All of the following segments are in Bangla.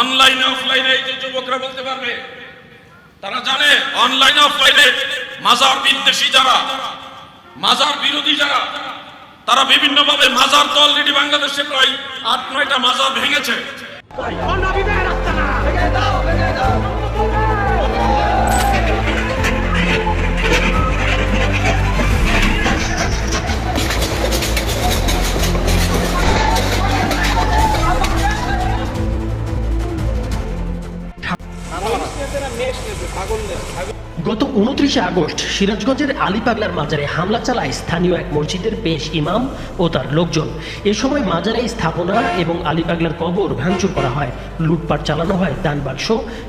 অনলাইনে অফলাইনে এই যে যুবকরা বলতে পারবে, তারা জানে অনলাইনে অফলাইনে মাজার বিদ্বেষী যারা, মাজার বিরোধী যারা, তারা বিভিন্ন মাজার তো অলরেডি বাংলাদেশে প্রায় আট, নয়টা মাজার ভেঙেছে। গত উনত্রিশে আগস্ট সিরাজগঞ্জের আলিপাগলার মাজারে হামলা চালায় স্থানীয় এক মসজিদের পেশ ইমাম ও তার লোকজন। এ সময় মাজারে স্থাপনা এবং আলিপাগলার কবর ভাঙচুর করা হয়। লুটপাট চালানো হয় দান বাক্স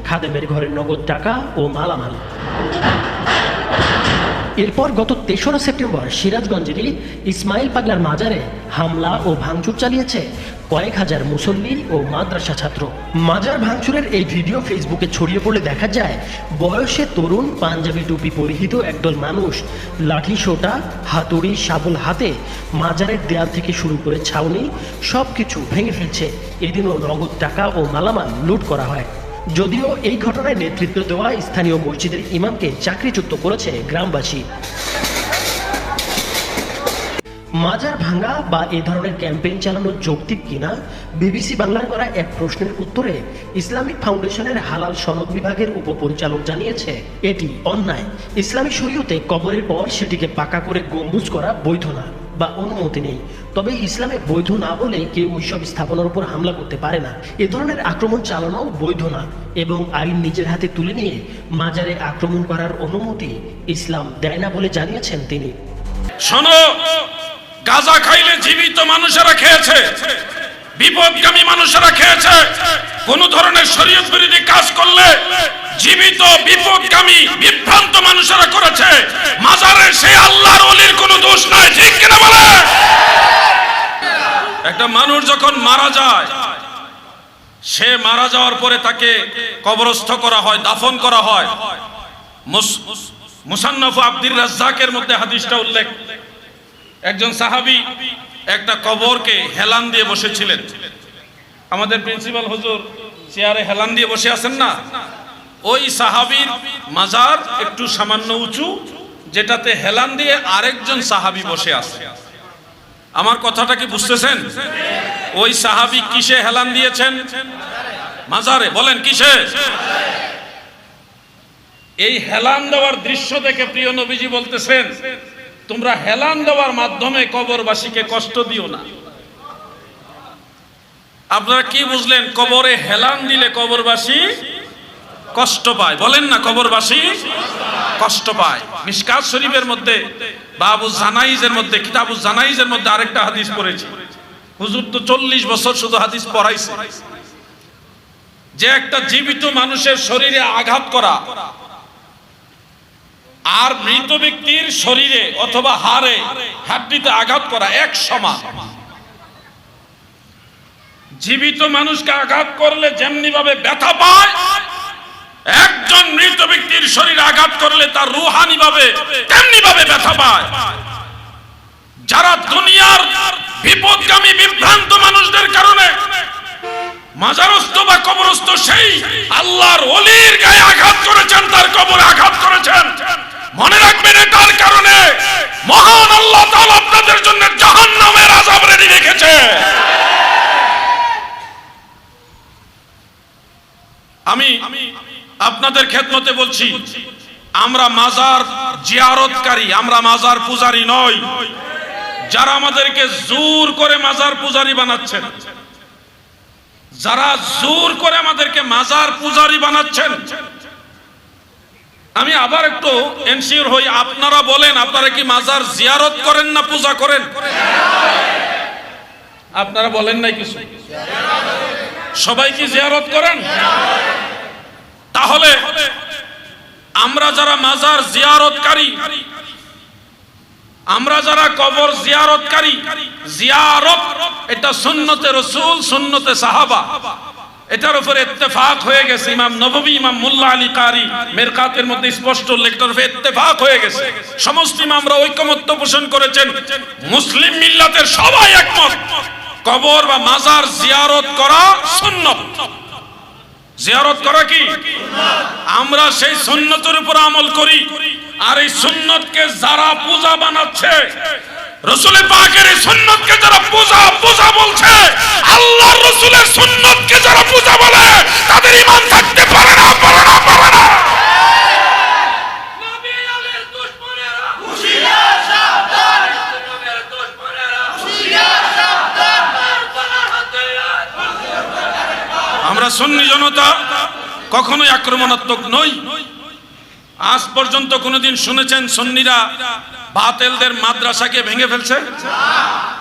খাদেমের ঘরের নগদ টাকা ও মালামাল। এরপর গত তেসরা সেপ্টেম্বর সিরাজগঞ্জেরই ইসমাইল পাগলার মাজারে হামলা ও ভাঙচুর চালিয়েছে কয়েক হাজার মুসল্লি ও মাদ্রাসা ছাত্র। মাজার ভাঙচুরের এই ভিডিও ফেসবুকে ছড়িয়ে পড়লে দেখা যায়, বয়সে তরুণ পাঞ্জাবি টুপি পরিহিত একদল মানুষ, লাঠি সোটা, হাতুড়ি, শাবল হাতে মাজারের দেয়াল থেকে শুরু করে ছাউনি সব কিছু ভেঙে ফেলছে। এদিনও নগদ টাকা ও মালামাল লুট করা হয়। যদিও এই ঘটনায় নেতৃত্ব দেওয়া স্থানীয় মসজিদের ইমামকে চাকরিচ্যুত করেছে গ্রামবাসী। মাজার ভাঙা বা এ ধরনের ক্যাম্পেইন চালানো যৌক্তিক কিনা, বিবিসি বাংলার করা এক প্রশ্নের উত্তরে ইসলামিক ফাউন্ডেশনের হালাল সনদ বিভাগের উপপরিচালক জানিয়েছে, এটি অন্যায়। ইসলামী শরীয়তে কবরের পর সেটিকে পাকা করে গম্বুজ করা বৈধ না, বা অনুমতি নেই। তবে ইসলামে বৈধ না বলে কেউ ওইসব স্থাপনার উপর হামলা করতে পারে না। এ ধরনের আক্রমণ চালানো বৈধ না এবং আইন নিজের হাতে তুলে নিয়ে মাজারে আক্রমণ করার অনুমতি ইসলাম দেয় না বলে জানিয়েছেন তিনি। শোনো, গাজা খাইলে জীবিত মানুষেরা খেয়েছে। বিপদগামী মানুষেরা খেয়েছে। কোন ধরনের শরীয়ত বিরোধী কাজ করলে জীবিত, বিপদগামী, বিভ্রান্ত মানুষেরা করেছে। মাজারে সে আল্লাহর অলির কোনো দোষ নাই, ঠিক কিনা বলে? একটা মানুষ যখন মারা যায়, সে মারা যাওয়ার পরে তাকে কবরস্থ করা হয়, দাফন করা হয়। মুস- মুসান্নফ আব্দুর রাজ্জাকের মধ্যে হাদিসটা উল্লেখ। একজন সাহাবী একটা কবরকে হেলান দিয়ে বসেছিলেন। আমাদের প্রিন্সিপাল হুজুর চেয়ারে হেলান দিয়ে বসে আছেন না? ওই সাহাবীর মাজার একটু সামান্য উঁচু, যেটাতে হেলান দিয়ে আরেকজন সাহাবী বসে আছে। আমার কথাটা কি বুঝতেছেন? ওই সাহাবী কিসে হেলান দিয়েছেন? মাজারে, বলেন কিসে? এই হেলান দেওয়ার দৃশ্য দেখে প্রিয় নবীজি বলতেছেন তোমরা হেলান দেওয়ার মাধ্যমে কবরবাসীকে কষ্ট দিও না। আপনারা কি বুঝলেন, কবরে হেলান দিলে কবরবাসী কষ্ট পায়? বলেন না, কবরবাসী কষ্ট পায়। মিসকাত শরীফের মধ্যে বাবু জানাইজের মধ্যে কিতাবু জানাইজের মধ্যে আরেকটা হাদিস পড়েছি। হুজুর তো চল্লিশ বছর শুধু হাদিস পড়াইছে। যে একটা জীবিত মানুষের শরীরে আঘাত করা আর মৃত ব্যক্তির শরীরে অথবা হাড়ে হাড্ডিতে আঘাত করা এক সমান। জীবিত মানুষকে আঘাত করলে যেমনি ভাবে ব্যথা পায়, একজন মৃত ব্যক্তির শরীরে আঘাত করলে তার রুহানি ভাবে তেমনি ভাবে ব্যথা পায়। যারা দুনিয়ার বিপদগামী, বিভ্রান্ত মানুষদের কারণে মাজারস্থ বা কবরস্থ সেই আল্লাহর অলির গায়ে আঘাত করেছেন, তার কবরে আঘাত করেছেন। মনে রাখবেন এটার কারণে মহান আল্লাহ তাআলা আপনাদের জন্য জাহান্নামের আযাব রেডি রেখেছে। আমি আপনাদের খেদমতে বলছি, আমরা মাজার জিয়ারতকারী, আমরা মাজার পূজারী নই। যারা আমাদেরকে জোর করে মাজার পূজারী বানাচ্ছেন, যারা জোর করে আমাদেরকে মাজার পূজারি বানাচ্ছেন আমি আবার একটু এনসিওর হই, আপনারা বলেন, আপনারা কি মাজার জিয়ারত করেন না পূজা করেন? আপনারা বলেন নাই কিছু? সবাই কি জিয়ারত করেন? তাহলে আমরা যারা মাজার জিয়ারতকারী, আমরা যারা কবর জিয়ারতকারী, জিয়ারত, এটা সুন্নতে রসুল, সুন্নতে সাহাবা। এটার উপরে ইত্তেফাক হয়ে গেছে। ইমাম নববী, ইমাম মুল্লা আলী কারি মেরকাতের মধ্যে স্পষ্ট উপরে ইত্তেফাক হয়ে গেছে। সমস্ত ইমামরা ঐকমত্য পোষণ করেছেন। মুসলিম মিল্লাতের সবাই একমত, কবর বা মাজার জিয়ারত করা সুন্নত। জিয়ারত করা কি? আমরা সেই সুন্নতের উপর আমল করি, আর এই সুন্নতকে যারা পূজা বানাচ্ছে রসুলের পাকের এই সুন্নতকে যারা পূজা পূজা বলছে আল্লাহর রসুলের সুন্নতকে যারা পূজা বলে তাদের ইমান থাকতে পারে না পারে না পারে না। আমরা সুন্নি জনতা কখনোই আক্রমণাত্মক নই। আজ পর্যন্ত কোনোদিন শুনেছেন সুন্নিরা বাতেলদের মাদ্রাসাকে ভেঙে ফেলছে?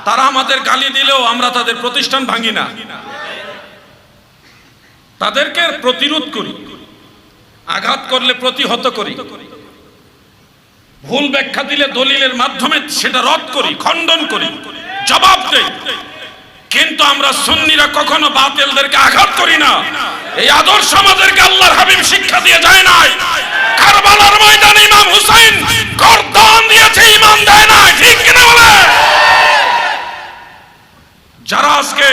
তারা আমাদের গালি দিলেও আমরা তাদের প্রতিষ্ঠান ভাঙি না। তাদেরকে প্রতিরোধ করি, আঘাত করলে প্রতিহত করি, ভুল ব্যাখ্যা দিলে দলিলের মাধ্যমে সেটা রদ করি, খণ্ডন করি, জবাব দেই। কিন্তু আমরা সুন্নিরা কখনো বাতিলদেরকে আঘাত করি না। এই আদর্শ আমাদেরকে আল্লাহর হাবিব শিক্ষা দিয়ে যায় নাই। কারবালার ময়দানে ইমাম হুসাইন গর্দান দিয়েছে ইমান দেয় না, ঠিক কিনা বলে? যারা আজকে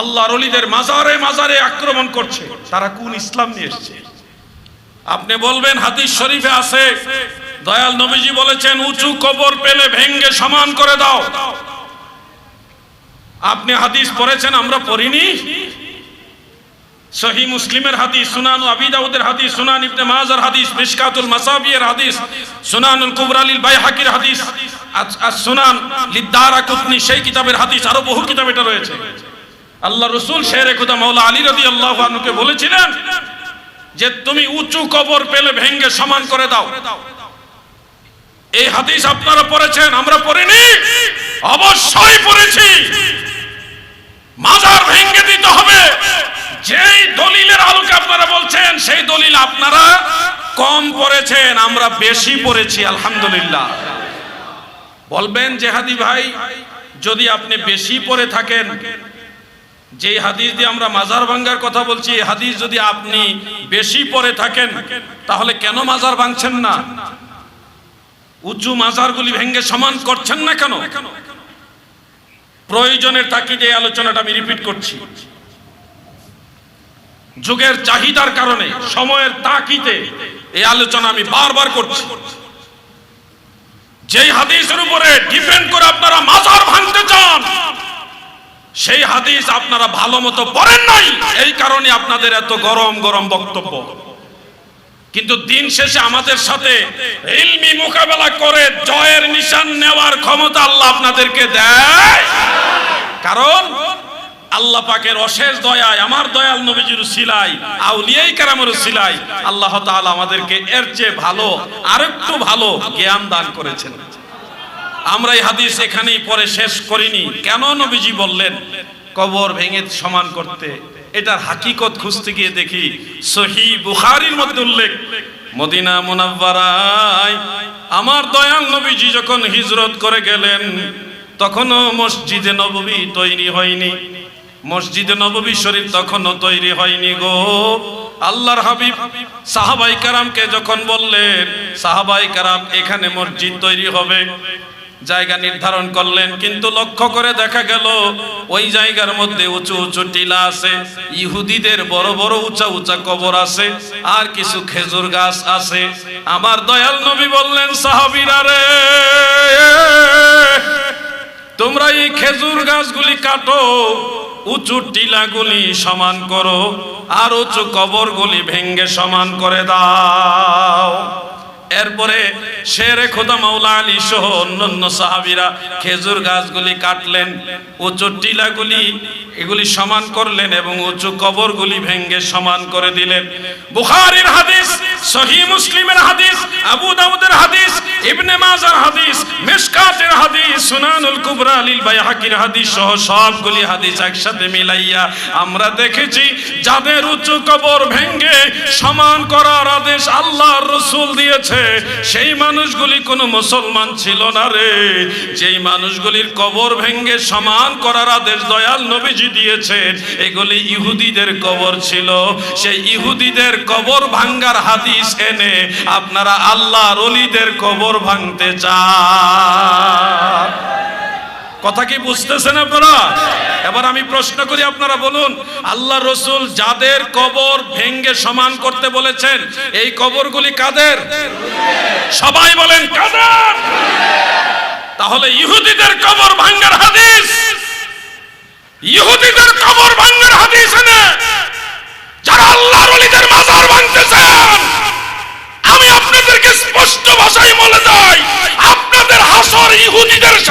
আল্লাহর অলিদের মাজারে মাজারে আক্রমণ করছে, তারা কোন ইসলাম নিয়ে এসেছে? আপনি বলবেন, হাদিস শরীফে আছে, দয়াল নবীজি বলেছেন, উঁচু কবর পেলে ভেঙ্গে সমান করে দাও। আপনি হাদিস পড়েছেন, আমরা পড়িনি? সহি মুসলিমের হাদিস, সুনান আবি দাউদের হাদিস, সুনান ইবনে মাজার হাদিস, মিশকাতুল মাসাবিয়ের হাদিস, সুনানুল কুবরালিল বাইহাকির হাদিস, আর সুনান লিদ্দারা কুতনি, সেই কিতাবের হাদিস, আরও বহু কিতাব এটা রয়েছে। আল্লাহ রসুল শেরে খুদা মাওলা আলী রাদি আল্লাহ আনুকে বলেছিলেন যে তুমি উঁচু কবর পেলে ভেঙ্গে সমান করে দাও। এই হাদিস আপনারা পড়েছেন, আমরা পড়িনি। অবশ্যই পড়েছি। মাজার ভেঙ্গে দিতে হবে। যেই দলিলের আলোকে আপনারা বলছেন, সেই দলিল আপনারা কম পড়েছেন, আমরা বেশি পড়েছি, আলহামদুলিল্লাহ। বলবেন যে হাদি ভাই, যদি আপনি বেশি পড়ে থাকেন যে হাদিস দিয়ে আমরা মাজার ভাঙ্গার কথা বলছি, এই হাদিস যদি আপনি বেশি পড়ে থাকেন, তাহলে কেন মাজার ভাঙছেন না? উঁচু মাজারগুলি ভেঙ্গে সমান করছেন না কেন? প্রয়োজনের তাকিদে এই আলোচনাটা আমি রিপিট করছি। যুগের চাহিদার কারণে, সময়ের তাকিতে এই আলোচনা আমি বারবার করছি। যেই হাদিসের উপরে ডিপেন্ড করে আপনারা মাজার ভাঙতে চান, সেই হাদিস আপনারা ভালো মতো পড়েন নাই, এই কারণে আপনাদের এত গরম গরম বক্তব্য। কিন্তু দিন শেষে আমাদের সাথে ইলমি মোকাবেলা করে জয়ের নিশান নেওয়ার ক্ষমতা আল্লাহ আপনাদেরকে দেয়। কারণ আল্লাহ পাকের অশেষ দয়ায়, আমার দয়াল নবীজির সিলাই আউলিয়াই কারামের সিলাই আল্লাহ তাআলা আমাদেরকে এর চেয়ে ভালো, আরেকটু ভালো জ্ঞান দান করেছেন। আমরা এই হাদিস এখানেই পরে শেষ করিনি। কেন নবীজি বললেন, কবর ভেঙে সমান করতে? এটার হাকিকত খুঁজতে গিয়ে দেখি সহি বুখারির মধ্যে উল্লেখ। মদিনা মুনাব্বারায় আমার দয়াল নবীজি যখন হিজরত করে গেলেন, তখনও মসজিদে নববী তৈরি হয়নি। মসজিদে নববী শরীফ তখনও তৈরি হয়নি গো। আল্লাহর হাবিব, সাহাবাই কারামকে যখন বললেন, সাহাবাই কারাম, এখানে মসজিদ তৈরি হবে। জায়গা নির্ধারণ করলেন, কিন্তু লক্ষ্য করে দেখা গেল, ওই জায়গার মধ্যে উঁচু উঁচু টিলা আছে, ইহুদিদের বড় বড় উঁচা উঁচা কবর আছে, আর কিছু খেজুর গাছ আছে। আমার দয়াল নবী বললেন, সাহাবিরা রে, তোমরা এই খেজুর গাছগুলি কাটো, উঁচু টিলাগুলি সমান করো, আর উঁচু কবরগুলি ভেঙ্গে সমান করে দাও। এরপরে শেরে খোদা মাওলা আলী সহ অন্যান্য সাহাবিরা খেজুর গাছগুলি কাটলেন, উঁচু টিলাগুলি এগুলি সমান করলেন এবং উঁচু কবরগুলি ভেঙ্গে সমান করে দিলেন। বুখারীর হাদিস সহি মুসলিমের হাদিস, আবু দাউদের হাদিস, ইবনে মাজার হাদিস মিশকাতের হাদিস, সুনানুল কুবরা লিল বাইহাকির হাদিস সহ সবগুলি হাদিস একসাথে মিলাইয়া আমরা দেখেছি, যাদের কবর ভেঙ্গে সমান করার আদেশ রসুল দিয়েছে, সেই মানুষগুলি কোনো মুসলমান ছিল না রে। যেই মানুষগুলির কবর ভেঙ্গে সমান করার আদেশ দয়াল নবীজি দিয়েছেন, এগুলি ইহুদিদের কবর ছিল। সেই ইহুদিদের কবর ভাঙ্গার হাদিস এনে আপনারা আল্লাহর অলিদের কবর ভাঙতে চান। কথা কি বুঝতেছেন আপনারা? এবার আমি প্রশ্ন করি আপনারা বলুন, আল্লাহ রসুল যাদের কবর ভেঙ্গে সমান করতে বলেছেন, এই কবরগুলি কাদের? সবাই বলেন কাদের? তাহলে ইহুদিদের কবর ভাঙ্গার হাদিস। ইহুদিদের কবর ভাঙ্গার হাদিস এনে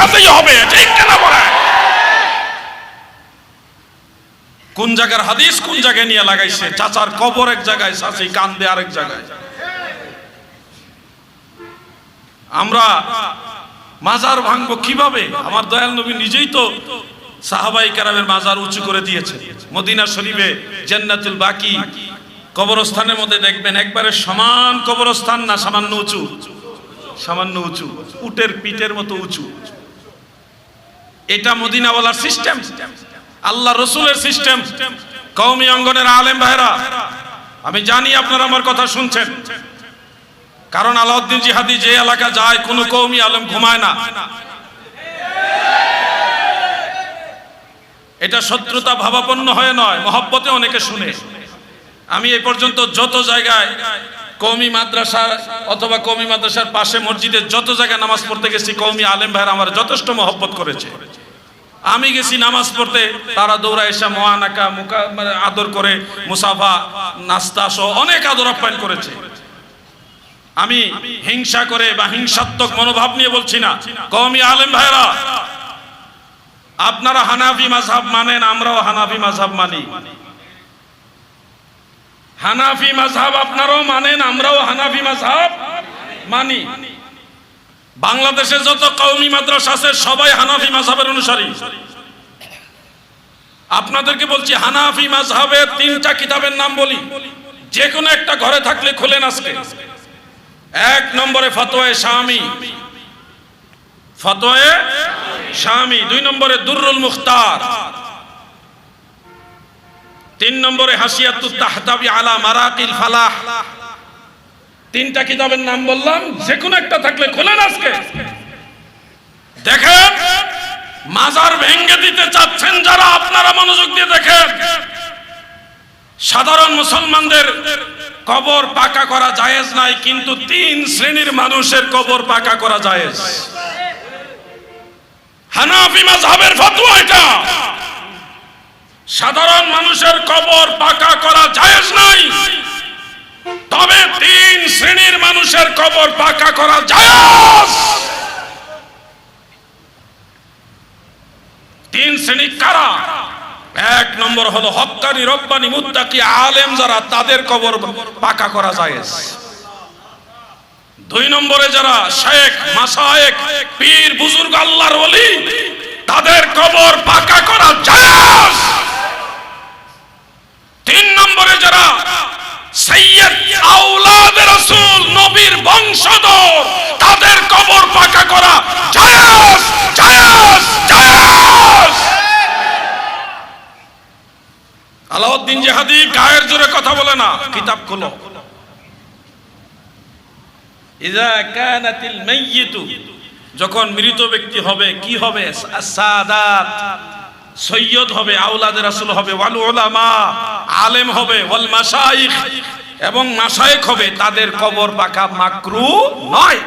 সাথেই হবে, ঠিক কিনা কোন জায়গার হাদিস, কোন জায়গায় নিয়ে লাগাইছে? চাচার কবর এক জায়গায়, চাচি কান্দে আরেক জায়গায়। আমরা মাজার ভাঙবো কীভাবে? আমার দয়াল নবী নিজেই তো সাহাবাই কারামের মাজার উঁচু করে দিয়েছে। মদিনা শরীফে জান্নাতুল বাকি কবরস্থানের মধ্যে দেখবেন একবারে সমান কবরস্থান না, সামান্য উঁচু। সামান্য উঁচু, উটের পিঠের মতো উঁচু। এটা মদিনাওয়ালার সিস্টেম। আল্লাহ রসুলের সিস্টেম। কৌমি অঙ্গনের আলেম ভাইরা, আমি জানি আপনারা আমার কথা শুনছেন। কারণ আলাউদ্দিন জিহাদি যে এলাকা যায়, কোনো কৌমি আলেম ঘুমায় না। এটা শত্রুতা ভাবাপন্ন হয়ে নয়, মহব্বতে অনেকে শুনে। আমি এ পর্যন্ত যত জায়গায় কৌমি মাদ্রাসা অথবা কৌমি মাদ্রাসার পাশে মসজিদে যত জায়গায় নামাজ পড়তে গেছি কৌমি আলেম ভাইরা আমার যথেষ্ট মহব্বত করেছে। আমি গেছি নামাজ পড়তে, তারা দৌড়া এসে মহানাকা, মুকা মানে আদর করে, মুসাফা, নাস্তা সহ অনেক আদর আপ্যায়ন করেছে। আমি হিংসা করে বা হিংসাত্মক মনোভাব নিয়ে বলছি না। কওমি আলেম ভাইরা আপনারা হানাফি মাযহাব মানেন, আমরাও হানাফি মাযহাব মানি। হানাফি মাযহাব আপনারাও মানেন, আমরাও হানাফি মাযহাব মানি। বাংলাদেশে যত কওমি মাদ্রাসা আছে, সবাই হানাফি মাযহাবের অনুসারী। আপনাদেরকে বলছি, হানাফি মাযহাবের তিনটা কিতাবের নাম বলি। যে কোনো একটা ঘরে থাকলে খুলেন আজকে। এক নম্বরে ফতোয়ে শামি। ফতোয়ে শামি। দুই নম্বরে দুররুল মুখতার। তিন নম্বরে হাসিয়াতুত তাহতাবি আলা মারাকিল ফালাহ। তিনটা কিতাবের নাম বললাম যে কোনো একটা থাকলে খোলেন আজকে। দেখেন, মাজার ভেঙ্গে দিতে চাচ্ছেন যারা, আপনারা মনোযোগ দিয়ে দেখেন। সাধারণ মুসলমানদের কবর পাকা করা জায়েজ নাই, কিন্তু তিন শ্রেণির মানুষের কবর পাকা করা জায়েজ। হানাফি মাযহাবের ফতোয়া এটা। সাধারণ মানুষের কবর পাকা করা তিন শ্রেণির মানুষের কবর পাকা করা জায়েজ। তিন শ্রেণি কারা? এক নম্বর হলো হক্কানি রব্বানি, মুত্তাকি, আলেম যারা, তাদের কবর পাকা করা জায়েজ। দুই নম্বরে যারা, শেখ মাসায়েক পীর, বুজুর্গ, আল্লাহর ওলি, তাদের কবর পাকা করা জায়েজ। তিন নম্বরে যারা, সৈয়দ আউলাদ রাসূল নবীর বংশধর, তাদের কবর পাকা করা। আলাউদ্দিন জিহাদি গায়ের জোরে কথা বলে না, কিতাব ইজা কানাতিল মাইয়িতু, যখন মৃত ব্যক্তি হবে, কি হবে? সাদাত সৈয়দ হবে আউলাদের রাসূল হবে, ওয়াল উলামা, আলেম হবে, ওয়াল মাশাইখ। এবং মাশায়েখ হবে, তাদের কবর পাকা মাকরু নয়।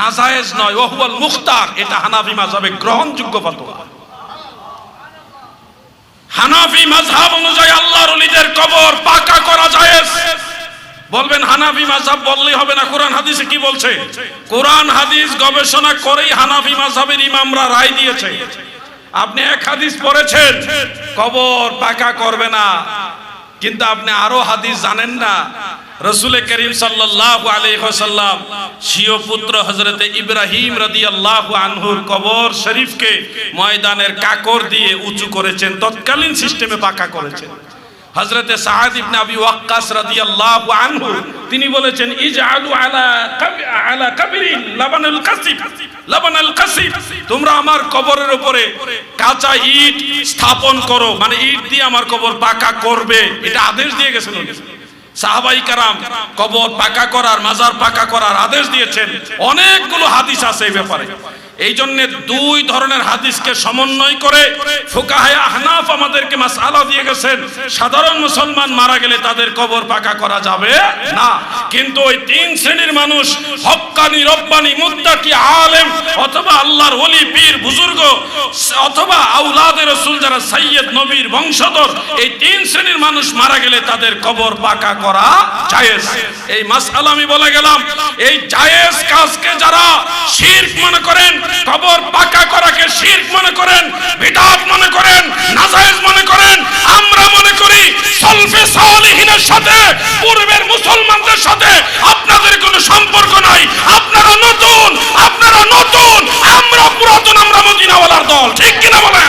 নাজায়েজ নয়, ওহুয়াল মুখতার, এটা হানাফি মাযহাবে গ্রহণযোগ্য ফতোয়া। হানাফি মাযহাব অনুযায়ী আল্লাহর ওলিদের কবর পাকা করা জায়েজ। বলবেন হানাফি মাযহাব বললেই হবে না, কোরআন হাদিসে কি বলছে? কোরআন হাদিস গবেষণা করেই হানাফি মাযহাবের ইমামরা রায় দিয়েছে। আপনি এক হাদিস পড়েছেন, কবর পাকা করবে না। কিন্তু আপনি আরও হাদিস জানেন না। রসুলের করিম সাল্লাম ওয়াসাল্লাম স্বীয় পুত্র হজরত ইব্রাহিম রাদিয়াল্লাহু আনহুর কবর শরীফকে ময়দানের কাকর দিয়ে উঁচু করেছেন, তৎকালীন সিস্টেমে পাকা করেছেন। হযরতে সাআদ ইবনে আবি ওয়াক্কাস রাদিয়াল্লাহু আনহু, তিনি বলেছেন, ইজআলু আলা আলা কাবরি লাবানুল কাসিব লাবানুল কাসিব, তোমরা আমার কবরের উপরে কাঁচা ইট স্থাপন করো মানে ইট দিয়ে আমার কবর পাকা করবে। এটা আদেশ দিয়ে গেছেন। সাহাবাই কারাম কবর পাকা করার, মাজার পাকা করার আদেশ দিয়েছেন। অনেকগুলো হাদিস আছে এই ব্যাপারে। এই জন্য দুই ধরনের হাদিসকে সমন্বয় করে ফুকাহায় আহনাফ আমাদেরকে মাসআলা দিয়ে গেছেন। সাধারণ মুসলমান মারা গেলে তাদের কবর পাকা করা যাবে না। কিন্তু ওই তিন শ্রেণির মানুষ হক্কানি, রব্বানি, মুত্তাকি, আলেম অথবা আল্লাহর ওলি, পীর, বুজুর্গ অথবা আউলাদের রসুল যারা সাইয়্যেদ, নবীর বংশধর, এই তিন শ্রেণির মানুষ মারা গেলে তাদের কবর পাকা করা জায়েজ। এই মাসআলা আমি বলে গেলাম, এই জায়েজ কাজকে যারা শিরক মনে করেন কবর পাকা করাকে শির মনে করেন, বিদাত মনে করেন, নাজায়েজ মনে করেন, আমরা মনে করি সলফে সালেহিনের সাথে, পূর্বের মুসলমানদের সাথে আপনাদের কোনো সম্পর্ক নাই। আপনারা নতুন আপনারা নতুন, আমরা পুরাতন, আমরা মদিনাওয়ালার দল। ঠিক কিনা বলেন?